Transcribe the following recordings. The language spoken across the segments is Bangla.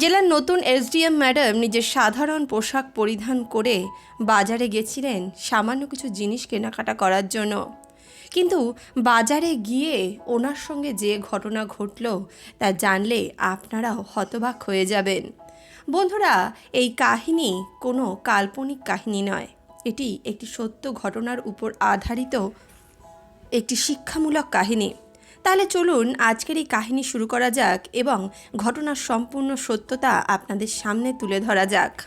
জেলার নতুন এসডিএম ম্যাডাম নিজের সাধারণ পোশাক পরিধান করে বাজারে গেছিলেন সামান্য কিছু জিনিস কেনাকাটা করার জন্য। কিন্তু বাজারে গিয়ে ওনার সঙ্গে যে ঘটনা ঘটল, তা জানলে আপনারাও হতবাক হয়ে যাবেন। বন্ধুরা, এই কাহিনী কোনো কাল্পনিক কাহিনী নয়। এটি একটি সত্য ঘটনার উপর আধারিত একটি শিক্ষামূলক কাহিনী। তাহলে চলুন আজকের এই কাহিনী শুরু করা যাক এবং ঘটনার সম্পূর্ণ সত্যতা আপনাদের সামনে তুলে ধরা যাক।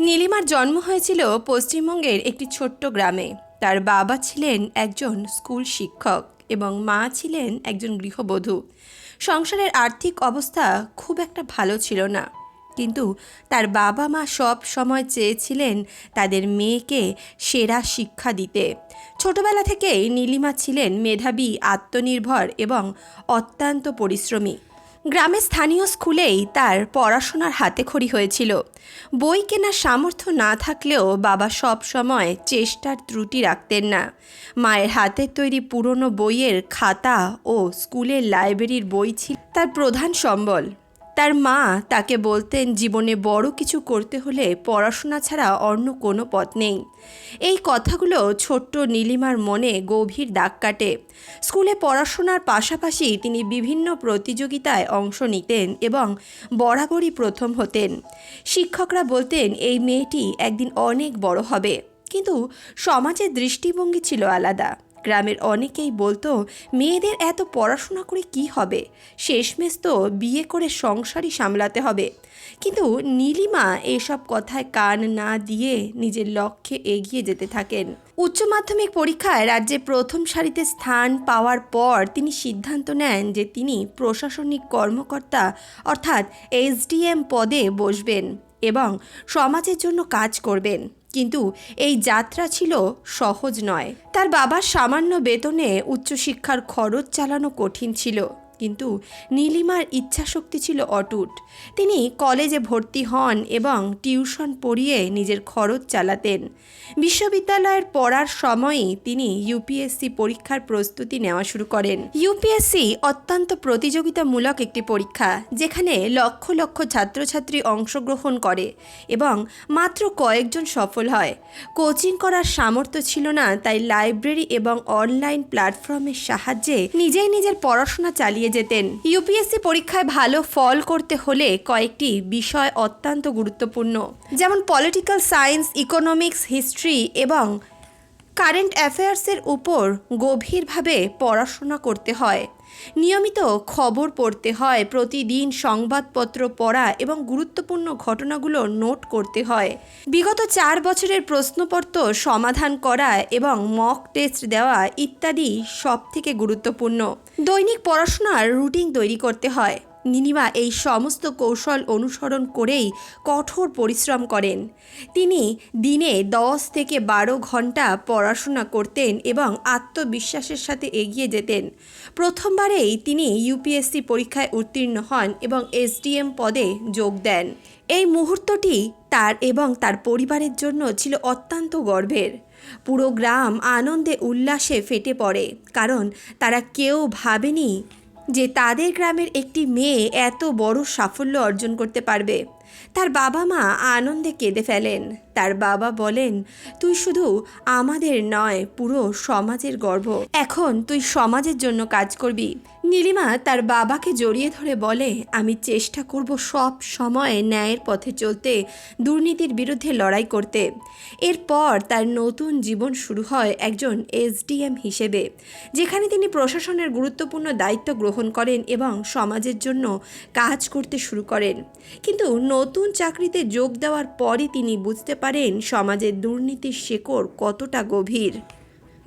নীলিমার জন্ম হয়েছিল পশ্চিমবঙ্গের একটি ছোট্ট গ্রামে। তার বাবা ছিলেন একজন স্কুল শিক্ষক এবং মা ছিলেন একজন গৃহবধূ। সংসারের আর্থিক অবস্থা খুব একটা ভালো ছিল না। কিন্তু তার বাবা মা সব সময় চেয়েছিলেন তাদের মেয়েকে সেরা শিক্ষা দিতে। ছোটবেলা থেকেই নীলিমা ছিলেন মেধাবী, আত্মনির্ভর এবং অত্যন্ত পরিশ্রমী। গ্রামের স্থানীয় স্কুলেই তার পড়াশোনার হাতেখড়ি হয়েছিল। বই কেনার সামর্থ্য না থাকলেও বাবা সব সময় চেষ্টার ত্রুটি রাখতেন না। মায়ের হাতের তৈরি পুরনো বইয়ের খাতা ও স্কুলের লাইব্রেরির বই ছিল তার প্রধান সম্বল। তার মা তাকে বলতেন, জীবনে বড় কিছু করতে হলে পড়াশোনা ছাড়া অন্য কোনো পথ নেই। এই কথাগুলো ছোট্ট নীলিমার মনে গভীর দাগ কাটে। স্কুলে পড়াশোনার পাশাপাশি তিনি বিভিন্ন প্রতিযোগিতায় অংশ নিতেন এবং বরাবরই প্রথম হতেন। শিক্ষকরা বলতেন, এই মেয়েটি একদিন অনেক বড় হবে। কিন্তু সমাজের দৃষ্টিভঙ্গি ছিল আলাদা। গ্রামের অনেকেই বলতো, মেয়েদের এত পড়াশোনা করে কি হবে? শেষমেশ তো বিয়ে করে সংসারই সামলাতে হবে। কিন্তু নীলিমা এসব কথায় কান না দিয়ে নিজের লক্ষ্যে এগিয়ে যেতে থাকেন। উচ্চ মাধ্যমিক পরীক্ষায় রাজ্যে প্রথম সারিতে স্থান পাওয়ার পর তিনি সিদ্ধান্ত নেন যে তিনি প্রশাসনিক কর্মকর্তা, অর্থাৎ এসডিএম পদে বসবেন এবং সমাজের জন্য কাজ করবেন। কিন্তু এই যাত্রা ছিল সহজ নয়। তার বাবার সামান্য বেতনে উচ্চশিক্ষার খরচ চালানো কঠিন ছিল। কিন্তু নীলিমার ইচ্ছাশক্তি ছিল অটুট। তিনি কলেজে ভর্তি হন এবং টিউশন পড়িয়ে নিজের খরচ চালাতেন। বিশ্ববিদ্যালয়ের পড়ার সময়ই তিনি ইউপিএসসি পরীক্ষার প্রস্তুতি নেওয়া শুরু করেন। ইউপিএসসি অত্যন্ত প্রতিযোগিতামূলক একটি পরীক্ষা, যেখানে লক্ষ লক্ষ ছাত্রছাত্রী অংশগ্রহণ করে এবং মাত্র কয়েকজন সফল হয়। কোচিং করার সামর্থ্য ছিল না, তাই লাইব্রেরি এবং অনলাইন প্ল্যাটফর্মের সাহায্যে নিজেই নিজের পড়াশোনা চালিয়ে যেতেন। ইউপিএসসি পরীক্ষায় ভালো ফল করতে হলে কয়েকটি বিষয় অত্যন্ত গুরুত্বপূর্ণ। যেমন পলিটিক্যাল সায়েন্স ইকোনমিক্স হিস্ট্রি এবং কারেন্ট অ্যাফেয়ার্সের উপর গভীরভাবে পড়াশোনা করতে হয়। নিয়মিত খবর পড়তে হয়, প্রতিদিন সংবাদপত্র পড়া এবং গুরুত্বপূর্ণ ঘটনাগুলো নোট করতে হয়। বিগত চার বছরের প্রশ্নপত্র সমাধান করা এবং মক টেস্ট দেওয়া ইত্যাদি সব থেকে গুরুত্বপূর্ণ। দৈনিক পড়াশোনার রুটিন তৈরি করতে হয়। নীলিমা এই সমস্ত কৌশল অনুসরণ করেই কঠোর পরিশ্রম করেন। তিনি দিনে দশ থেকে বারো ঘণ্টা পড়াশোনা করতেন এবং আত্মবিশ্বাসের সাথে এগিয়ে যেতেন। প্রথমবারেই তিনি ইউপিএসসি পরীক্ষায় উত্তীর্ণ হন এবং এসডিএম পদে যোগ দেন। এই মুহূর্তটি তার এবং তার পরিবারের জন্য ছিল অত্যন্ত গর্বের। পুরো গ্রাম আনন্দে উল্লাসে ফেটে পড়ে, কারণ তারা কেউ ভাবেনি যে তাদের গ্রামের একটি মেয়ে এত বড় সাফল্য অর্জন করতে পারবে। তার বাবা মা আনন্দে কেঁদে ফেলেন। তার বাবা বলেন, তুই শুধু আমাদের নয়, পুরো সমাজের গর্ব। এখন তুই সমাজের জন্য কাজ করবি। নীলিমা তার বাবাকে জড়িয়ে ধরে বলে, আমি চেষ্টা করব সব সময় ন্যায়ের পথে চলতে, দুর্নীতির বিরুদ্ধে লড়াই করতে। এরপর তার নতুন জীবন শুরু হয় একজন এসডিএম হিসেবে, যেখানে তিনি প্রশাসনের গুরুত্বপূর্ণ দায়িত্ব গ্রহণ করেন এবং সমাজের জন্য কাজ করতে শুরু করেন। কিন্তু নতুন চাকরিতে যোগ দেওয়ার পরই তিনি বুঝতে পারেন সমাজের দুর্নীতির শেকড় কতটা গভীর।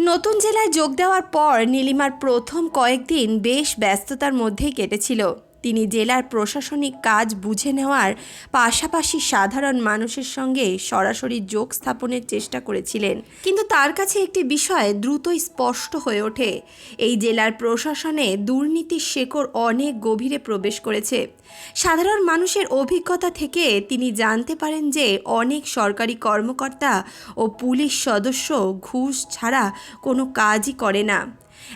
নতুন জেলায় যোগ দেওয়ার পর নীলিমার প্রথম কয়েকদিন বেশ ব্যস্ততার মধ্যেই কেটেছিল। তিনি জেলার প্রশাসনিক কাজ বুঝে নেওয়ার পাশাপাশি সাধারণ মানুষের সঙ্গে সরাসরি যোগ স্থাপনের চেষ্টা করেছিলেন। কিন্তু তার কাছে একটি বিষয় দ্রুতই স্পষ্ট হয়ে ওঠে। এই জেলার প্রশাসনে দুর্নীতির শেকড় অনেক গভীরে প্রবেশ করেছে। সাধারণ মানুষের অভিজ্ঞতা থেকে তিনি জানতে পারেন যে অনেক সরকারি কর্মকর্তা ও পুলিশ সদস্য ঘুষ ছাড়া কোনো কাজই করে না।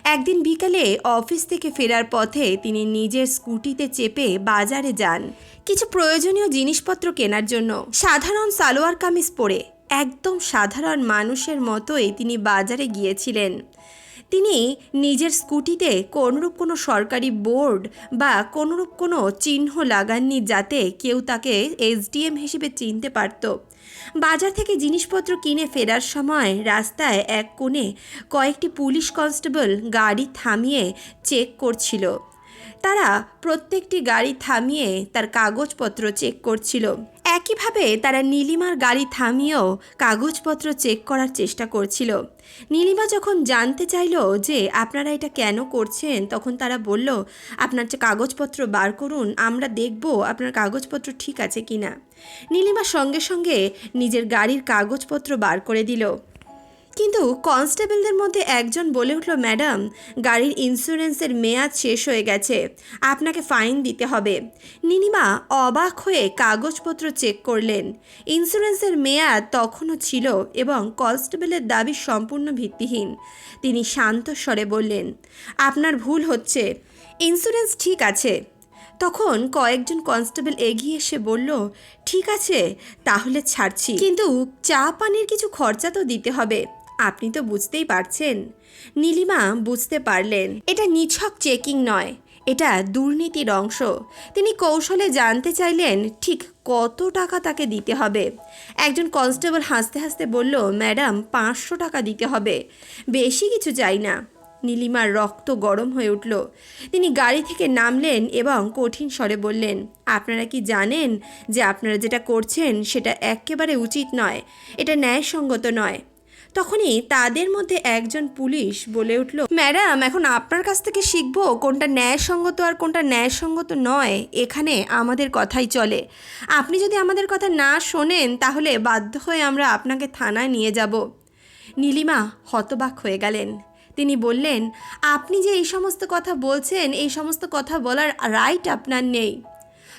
একদিন বিকালে অফিস থেকে ফেরার পথে তিনি নিজের স্কুটিতে চেপে বাজারে যান। কিছু প্রয়োজনীয় জিনিসপত্র কেনার জন্য। সাধারণ সালোয়ার কামিজ পরে একদম সাধারণ মানুষের মতোই তিনি বাজারে গিয়েছিলেন। তিনি নিজের স্কুটিতে কোনোরূপ কোনো সরকারি বোর্ড বা কোনোরূপ কোনো চিহ্ন লাগাননি যাতে কেউ তাকে এসডিএম হিসেবে চিনতে পারত। বাজার থেকে জিনিসপত্র কিনে ফেরার সময় রাস্তায় এক কোণে কয়েকটি পুলিশ কনস্টেবল গাড়ি থামিয়ে চেক করছিল। তারা প্রত্যেকটি গাড়ি থামিয়ে তার কাগজপত্র চেক করছিল। একইভাবে তারা নীলিমার গাড়ি থামিয়েও কাগজপত্র চেক করার চেষ্টা করছিল। নীলিমা যখন জানতে চাইল যে আপনারা এটা কেন করছেন, তখন তারা বলল, আপনার যে কাগজপত্র বার করুন, আমরা দেখব আপনার কাগজপত্র ঠিক আছে কিনা। নীলিমা সঙ্গে সঙ্গে নিজের গাড়ির কাগজপত্র বার করে দিল। কিন্তু কনস্টেবলদের মধ্যে একজন বলে উঠল, ম্যাডাম, গাড়ির ইন্স্যুরেন্সের মেয়াদ শেষ হয়ে গেছে। আপনাকে ফাইন দিতে হবে। নিনিমা অবাক হয়ে কাগজপত্র চেক করলেন। ইন্স্যুরেন্সের মেয়াদ তখনও ছিল এবং কনস্টেবলের দাবি সম্পূর্ণ ভিত্তিহীন। তিনি শান্ত স্বরে বললেন, আপনার ভুল হচ্ছে। ইন্স্যুরেন্স ঠিক আছে। তখন কয়েকজন কনস্টেবল এগিয়ে এসে বলল, ঠিক আছে, তাহলে ছাড়ছি। কিন্তু চা পানির কিছু খরচা তো দিতে হবে। আপনি তো বুঝতেই পারছেন। নীলিমা বুঝতে পারলেন, এটা নিছক চেকিং নয়, এটা দুর্নীতির অংশ। তিনি কৌশলে জানতে চাইলেন ঠিক কত টাকা তাকে দিতে হবে। একজন কনস্টেবল হাসতে হাসতে বলল, ম্যাডাম, পাঁচশো টাকা দিতে হবে, বেশি কিছু চাই না। নীলিমার রক্ত গরম হয়ে উঠল। তিনি গাড়ি থেকে নামলেন এবং কঠিন স্বরে বললেন, আপনারা কি জানেন যে আপনারা যেটা করছেন সেটা একেবারে উচিত নয়, এটা ন্যায়সঙ্গত নয়। তখনই তাদের মধ্যে একজন পুলিশ বলে উঠল, ম্যাডাম, এখন আপনার কাছ থেকে শিখব কোনটা ন্যায়সঙ্গত আর কোনটা ন্যায়সঙ্গত নয়। এখানে আমাদের কথাই চলে। আপনি যদি আমাদের কথা না শোনেন, তাহলে বাধ্য হয়ে আমরা আপনাকে থানায় নিয়ে যাব নীলিমা হতবাক হয়ে গেলেন। তিনি বললেন, আপনি যে এই সমস্ত কথা বলছেন, এই সমস্ত কথা বলার রাইট আপনার নেই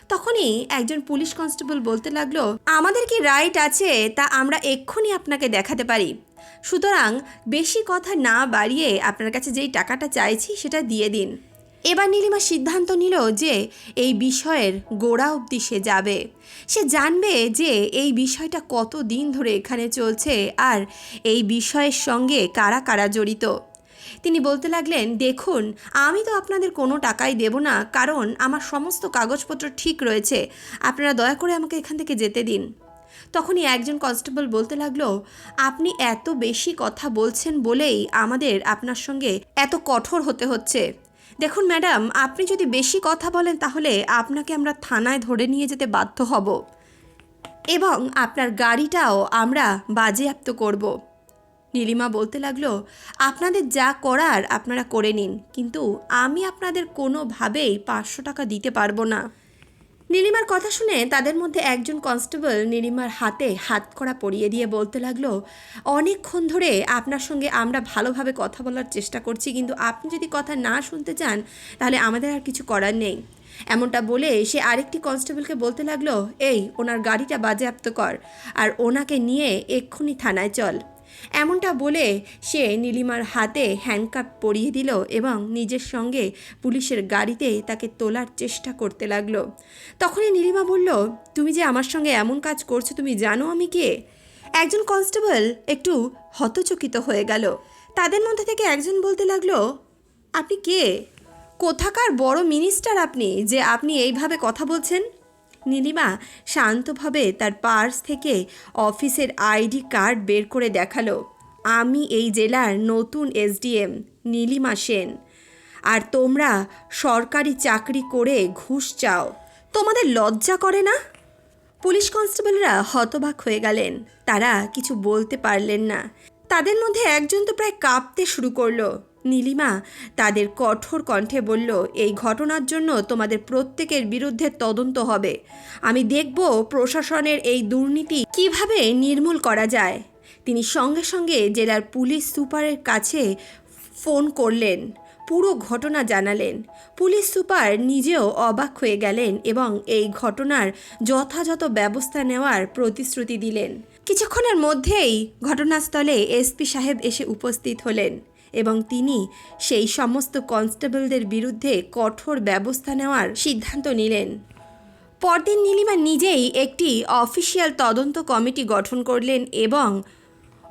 তখনই একজন পুলিশ কনস্টেবল বলতে লাগল, আমাদের কি রাইট আছে তা আমরা এক্ষুনি আপনাকে দেখাতে পারি। সুতরাং বেশি কথা না বাড়িয়ে আপনার কাছে যেই টাকাটা চাইছি সেটা দিয়ে দিন। এবার নীলিমা সিদ্ধান্ত নিল যে এই বিষয়ের গোড়া অবধি সে যাবে। সে জানবে যে এই বিষয়টা কত দিন ধরে এখানে চলছে আর এই বিষয়ের সঙ্গে কারা কারা জড়িত। তিনি বলতে লাগলেন, দেখুন, আমি তো আপনাদের কোনো টাকাই দেব না, কারণ আমার সমস্ত কাগজপত্র ঠিক রয়েছে। আপনারা দয়া করে আমাকে এখান থেকে যেতে দিন। তখনই একজন কনস্টেবল বলতে লাগল, আপনি এত বেশি কথা বলছেন বলেই আমাদের আপনার সঙ্গে এত কঠোর হতে হচ্ছে। দেখুন ম্যাডাম, আপনি যদি বেশি কথা বলেন তাহলে আপনাকে আমরা থানায় ধরে নিয়ে যেতে বাধ্য হব এবং আপনার গাড়িটাও আমরা বাজেয়াপ্ত করব। নীলিমা বলতে লাগল, আপনাদের যা করার আপনারা করে নিন, কিন্তু আমি আপনাদের কোনোভাবেই পাঁচশো টাকা দিতে পারব না। নীলিমার কথা শুনে তাদের মধ্যে একজন কনস্টেবল নীলিমার হাতে হাত করা পরিয়ে দিয়ে বলতে লাগল, অনেকক্ষণ ধরে আপনার সঙ্গে আমরা ভালোভাবে কথা বলার চেষ্টা করছি, কিন্তু আপনি যদি কথা না শুনতে চান, তাহলে আমাদের আর কিছু করার নেই। এমনটা বলে সে আরেকটি কনস্টেবলকে বলতে লাগল, এই, ওনার গাড়িটা বাজেয়াপ্ত কর, আর ওনাকে নিয়ে এক্ষুনি থানায় চল। এমনটা বলে সে নীলিমার হাতে হ্যান্ডকাপ পরিয়ে দিল এবং নিজের সঙ্গে পুলিশের গাড়িতে তাকে তোলার চেষ্টা করতে লাগল। তখনই নীলিমা বলল, তুমি যে আমার সঙ্গে এমন কাজ করছ, তুমি জানো আমি কে? একজন কনস্টেবল একটু হতচকিত হয়ে গেল। তাদের মধ্যে থেকে একজন বলতে লাগল, আপনি কে? কোথাকার বড় মিনিস্টার আপনি যে আপনি এইভাবে কথা বলছেন? নীলিমা শান্তভাবে তার পার্স থেকে অফিসের আইডি কার্ড বের করে দেখাল। আমি এই জেলার নতুন এসডিএম নীলিমা সেন। আর তোমরা সরকারি চাকরি করে ঘুষ চাও। তোমাদের লজ্জা করে না? পুলিশ কনস্টেবলরা হতবাক হয়ে গেলেন। তারা কিছু বলতে পারলেন না। তাদের মধ্যে একজন তো প্রায় কাঁপতে শুরু করল। নীলিমা তাদের কঠোর কণ্ঠে বলল, এই ঘটনার জন্য তোমাদের প্রত্যেকের বিরুদ্ধে তদন্ত হবে। আমি দেখব প্রশাসনের এই দুর্নীতি কীভাবে নির্মূল করা যায়। তিনি সঙ্গে সঙ্গে জেলার পুলিশ সুপারের কাছে ফোন করলেন, পুরো ঘটনা জানালেন। পুলিশ সুপার নিজেও অবাক হয়ে গেলেন এবং এই ঘটনার যথাযথ ব্যবস্থা নেওয়ার প্রতিশ্রুতি দিলেন। কিছুক্ষণের মধ্যেই ঘটনাস্থলে এসপি সাহেব এসে উপস্থিত হলেন। এবং তিনি সেই সমস্ত কনস্টেবলদের বিরুদ্ধে কঠোর ব্যবস্থা নেওয়ার সিদ্ধান্ত নিলেন। পরদিন নীলিমা নিজেই একটি অফিসিয়াল তদন্ত কমিটি গঠন করলেন এবং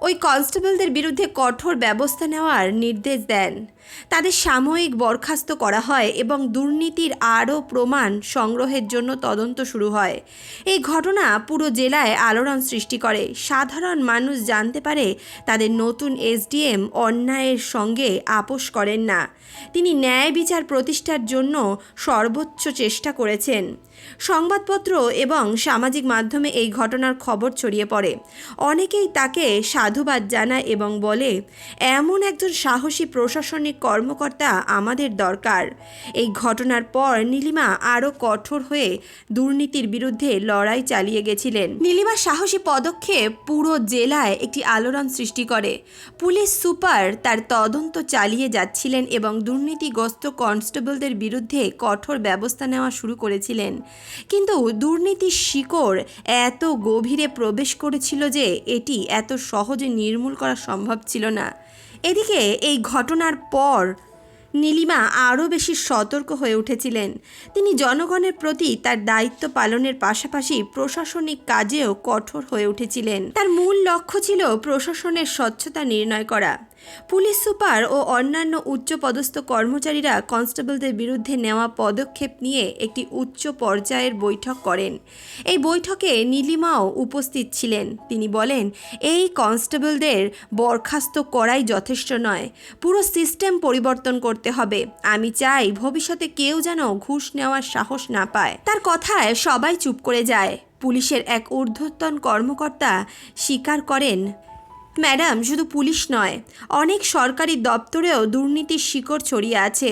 ওই কনস্টেবলদের বিরুদ্ধে কঠোর ব্যবস্থা নেওয়ার নির্দেশ দেন। তাদের সাময়িক বরখাস্ত করা হয় এবং দুর্নীতির আরও প্রমাণ সংগ্রহের জন্য তদন্ত শুরু হয়। এই ঘটনা পুরো জেলায় আলোড়ন সৃষ্টি করে। সাধারণ মানুষ জানতে পারে তাদের নতুন এসডিএম অন্যায়ের সঙ্গে আপোষ করেন না। তিনি ন্যায় বিচার প্রতিষ্ঠার জন্য সর্বোচ্চ চেষ্টা করেছেন। সংবাদপত্র এবং সামাজিক মাধ্যমে এই ঘটনার খবর ছড়িয়ে পড়ে। অনেকেই তাকে সাধুবাদ জানায় এবং বলে, এমন একজন সাহসী প্রশাসনিক কর্মকর্তা আমাদের দরকার। এই ঘটনার পর নীলিমা আরও কঠোর হয়ে দুর্নীতির বিরুদ্ধে লড়াই চালিয়ে গেছিলেন। নীলিমা সাহসী পদক্ষেপ পুরো জেলায় একটি আলোড়ন সৃষ্টি করে। পুলিশ সুপার তার তদন্ত চালিয়ে যাচ্ছিলেন এবং দুর্নীতিগ্রস্ত কনস্টেবলদের বিরুদ্ধে কঠোর ব্যবস্থা নেওয়া শুরু করেছিলেন। কিন্তু দুর্নীতির শিকড় এত গভীরে প্রবেশ করেছিল যে এটি এত সহজে নির্মূল করা সম্ভব ছিল না। এদিকে এই ঘটনার পর নীলিমা আরও বেশি সতর্ক হয়ে উঠেছিলেন। তিনি জনগণের প্রতি তার দায়িত্ব পালনের পাশাপাশি প্রশাসনিক কাজেও কঠোর হয়ে উঠেছিলেন। তার মূল লক্ষ্য ছিল প্রশাসনের স্বচ্ছতা নির্ণয় করা। পুলিশ সুপার ও অন্যান্য উচ্চপদস্থ কর্মচারীরা কনস্টেবলদের বিরুদ্ধে নেওয়া পদক্ষেপ নিয়ে একটি উচ্চ পর্যায়ের বৈঠক করেন। এই বৈঠকে নীলিমাও উপস্থিত ছিলেন। তিনি বলেন, এই কনস্টেবলদের বরখাস্ত করাই যথেষ্ট নয়। পুরো সিস্টেম পরিবর্তন করতে হবে। আমি চাই ভবিষ্যতে কেউ যেন ঘুষ নেওয়ার সাহস না পায়। তার কথায় সবাই চুপ করে যায়। পুলিশের এক ঊর্ধ্বতন কর্মকর্তা স্বীকার করেন ম্যাডাম, শুধু পুলিশ নয়, অনেক সরকারি দপ্তরেও দুর্নীতির শিকড় ছড়িয়ে আছে।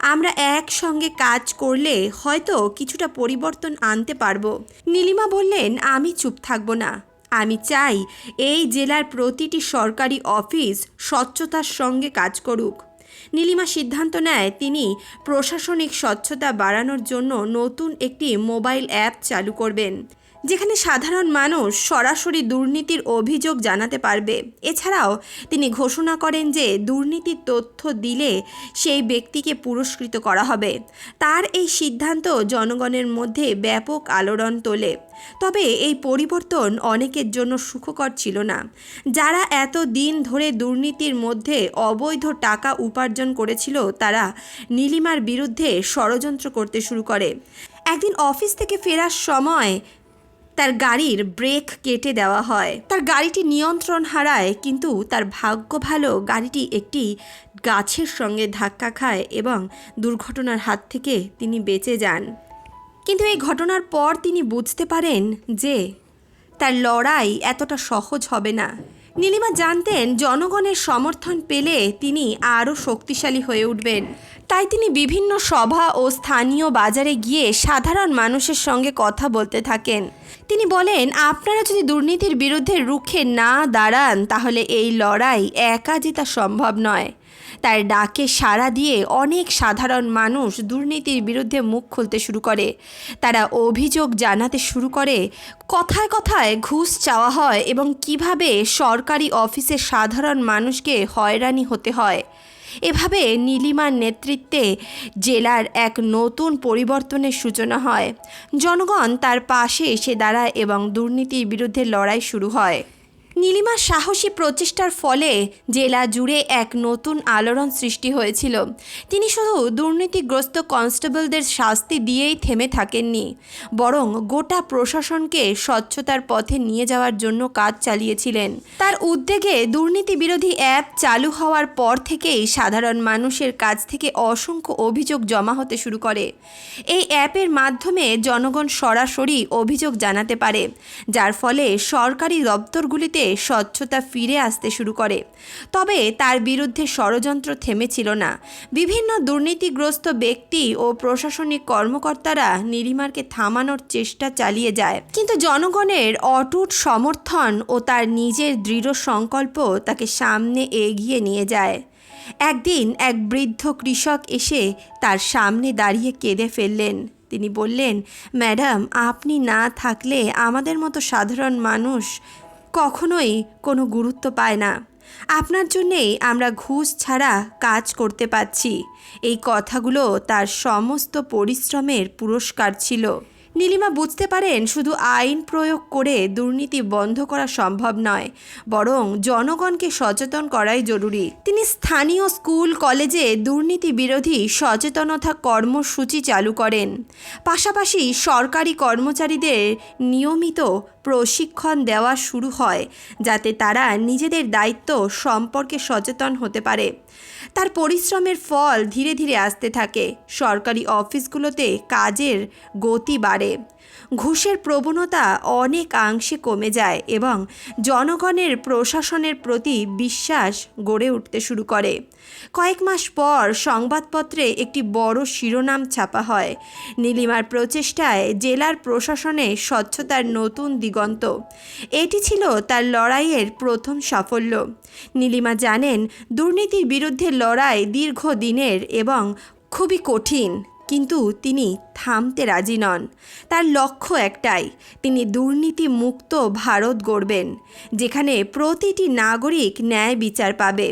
আমরা একসঙ্গে কাজ করলে হয়তো কিছুটা পরিবর্তন আনতে পারব। নীলিমা বললেন, আমি চুপ থাকব না। আমি চাই এই জেলার প্রতিটি সরকারি অফিস স্বচ্ছতার সঙ্গে কাজ করুক। নীলিমা সিদ্ধান্ত নেয়, তিনি প্রশাসনিক স্বচ্ছতা বাড়ানোর জন্য নতুন একটি মোবাইল অ্যাপ চালু করবেন। যেখানে সাধারণ মানুষ সরাসরি দুর্নীতির অভিযোগ জানাতে পারবে। এছাড়াও তিনি ঘোষণা করেন যে দুর্নীতির তথ্য দিলে সেই ব্যক্তিকে পুরস্কৃত করা হবে। তার এই সিদ্ধান্ত জনগণের মধ্যে ব্যাপক আলোড়ন তোলে। তবে এই পরিবর্তন অনেকের জন্য সুখকর ছিল না। যারা এত দিন ধরে দুর্নীতির মধ্যে অবৈধ টাকা উপার্জন করেছিল, তারা নীলিমার বিরুদ্ধে ষড়যন্ত্র করতে শুরু করে। একদিন অফিস থেকে ফেরার সময় তার গাড়ির ব্রেক কেটে দেওয়া হয়। তার গাড়িটি নিয়ন্ত্রণ হারায়, কিন্তু তার ভাগ্য ভালো, গাড়িটি একটি গাছের সঙ্গে ধাক্কা খায় এবং দুর্ঘটনার হাত থেকে তিনি বেঁচে যান। কিন্তু এই ঘটনার পর তিনি বুঝতে পারেন যে তার লড়াই এতটা সহজ হবে না। নীলিমা জানতেন জনগণের সমর্থন পেলে তিনি আরও শক্তিশালী হয়ে উঠবেন। তাই তিনি বিভিন্ন সভা ও স্থানীয় বাজারে গিয়ে সাধারণ মানুষের সঙ্গে কথা বলতে থাকেন। তিনি বলেন, আপনারা যদি দুর্নীতির বিরুদ্ধে রুখে না দাঁড়ান, তাহলে এই লড়াই একা জেতা সম্ভব নয়। তার ডাকে সাড়া দিয়ে অনেক সাধারণ মানুষ দুর্নীতির বিরুদ্ধে মুখ খুলতে শুরু করে। তারা অভিযোগ জানাতে শুরু করে, কথায় কথায় ঘুষ চাওয়া হয় এবং কীভাবে সরকারি অফিসে সাধারণ মানুষকে হয়রানি হতে হয়। এভাবে নীলিমার নেতৃত্বে জেলার এক নতুন পরিবর্তনের সূচনা হয়। জনগণ তার পাশে এসে দাঁড়ায় এবং দুর্নীতির বিরুদ্ধে লড়াই শুরু হয়। নীলিমার সাহসী প্রচেষ্টার ফলে জেলা জুড়ে এক নতুন আলোড়ন সৃষ্টি হয়েছিল। তিনি শুধু দুর্নীতিগ্রস্ত কনস্টেবলদের শাস্তি দিয়েই থেমে থাকেননি, বরং গোটা প্রশাসনকে স্বচ্ছতার পথে নিয়ে যাওয়ার জন্য কাজ চালিয়েছিলেন। তার উদ্যোগে দুর্নীতি বিরোধী অ্যাপ চালু হওয়ার পর থেকেই সাধারণ মানুষের কাছ থেকে অসংখ্য অভিযোগ জমা হতে শুরু করে। এই অ্যাপের মাধ্যমে জনগণ সরাসরি অভিযোগ জানাতে পারে, যার ফলে সরকারি দপ্তরগুলিতে স্বচ্ছতা ফিরে আসতে শুরু করে। তবে তার বিরুদ্ধে ষড়যন্ত্র থেমেছিল না। বিভিন্ন দুর্নীতিগ্রস্ত ব্যক্তি ও প্রশাসনিক কর্মকর্তারা নীলিমারকে থামানোর চেষ্টা চালিয়ে যায়। কিন্তু জনগণের অটুট সমর্থন ও তার নিজের দৃঢ় সংকল্প তাকে সামনে এগিয়ে নিয়ে যায়। একদিন এক বৃদ্ধ কৃষক এসে তার সামনে দাঁড়িয়ে কেঁদে ফেললেন। তিনি বললেন, ম্যাডাম, আপনি না থাকলে আমাদের মতো সাধারণ মানুষ কখনোই কোনো গুরুত্ব পায় না। আপনার জন্যেই আমরা ঘুষ ছাড়া কাজ করতে পাচ্ছি এই কথাগুলো তার সমস্ত পরিশ্রমের পুরস্কার ছিল। নীলিমা বুঝতে পারেন শুধু আইন প্রয়োগ করে দুর্নীতি বন্ধ করা সম্ভব নয়, বরং জনগণকে সচেতন করাই জরুরি। তিনি স্থানীয় স্কুল, কলেজে দুর্নীতি বিরোধী সচেতনতা কর্মসূচি চালু করেন। পাশাপাশি সরকারি কর্মচারীদের নিয়মিত প্রশিক্ষণ দেওয়া শুরু হয় যাতে তারা নিজেদের দায়িত্ব সম্পর্কে সচেতন হতে পারে। তার পরিশ্রমের ফল ধীরে ধীরে আসতে থাকে। সরকারি অফিসগুলোতে কাজের গতি বাড়ে। ঘুষের প্রবণতা অনেকাংশে কমে যায় এবং জনগণের প্রশাসনের প্রতি বিশ্বাস গড়ে উঠতে শুরু করে। কয়েক মাস পর সংবাদপত্রে একটি বড় শিরোনাম ছাপা হয়। নীলিমার প্রচেষ্টায় জেলার প্রশাসনে স্বচ্ছতার নতুন দিগন্ত। এটি ছিল তার লড়াইয়ের প্রথম সাফল্য। নীলিমা জানেন, দুর্নীতির বিরুদ্ধে লড়াই দীর্ঘদিনের এবং খুবই কঠিন। কিন্তু তিনি থামতে রাজি নন। তার লক্ষ্য একটাই, তিনি দুর্নীতি মুক্ত ভারত গড়বেন, যেখানে প্রতিটি নাগরিক ন্যায় বিচার পাবে।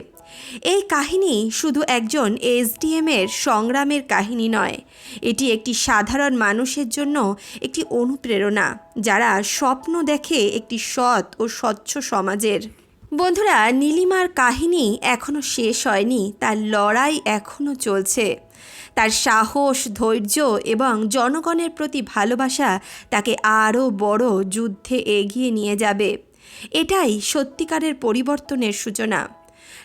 এই কাহিনী শুধু একজন এসডিএমের সংগ্রামের কাহিনী নয়, এটি একটি সাধারণ মানুষের জন্য একটি অনুপ্রেরণা, যারা স্বপ্ন দেখে একটি সৎ ও স্বচ্ছ সমাজের। বন্ধুরা, নীলিমার কাহিনী এখনও শেষ হয়নি, তার লড়াই এখনও চলছে। তার সাহস, ধৈর্য এবং জনগণের প্রতি ভালোবাসা তাকে আরও বড় যুদ্ধে এগিয়ে নিয়ে যাবে। এটাই সত্যিকারের পরিবর্তনের সূচনা।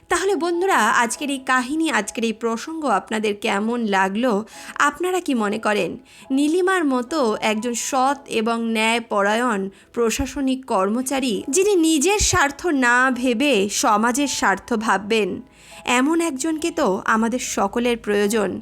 তাহলে বন্ধুরা, আজকের এই কাহিনী, আজকের এই প্রসঙ্গ আপনাদের কেমন লাগল? আপনারা কি মনে করেন? নীলিমার মতো একজন সৎ এবং ন্যায়পরায়ণ প্রশাসনিক কর্মচারী যিনি নিজের স্বার্থ না ভেবে সমাজের স্বার্থ ভাববেন, এমন একজনকে তো আমাদের সকলের প্রয়োজন।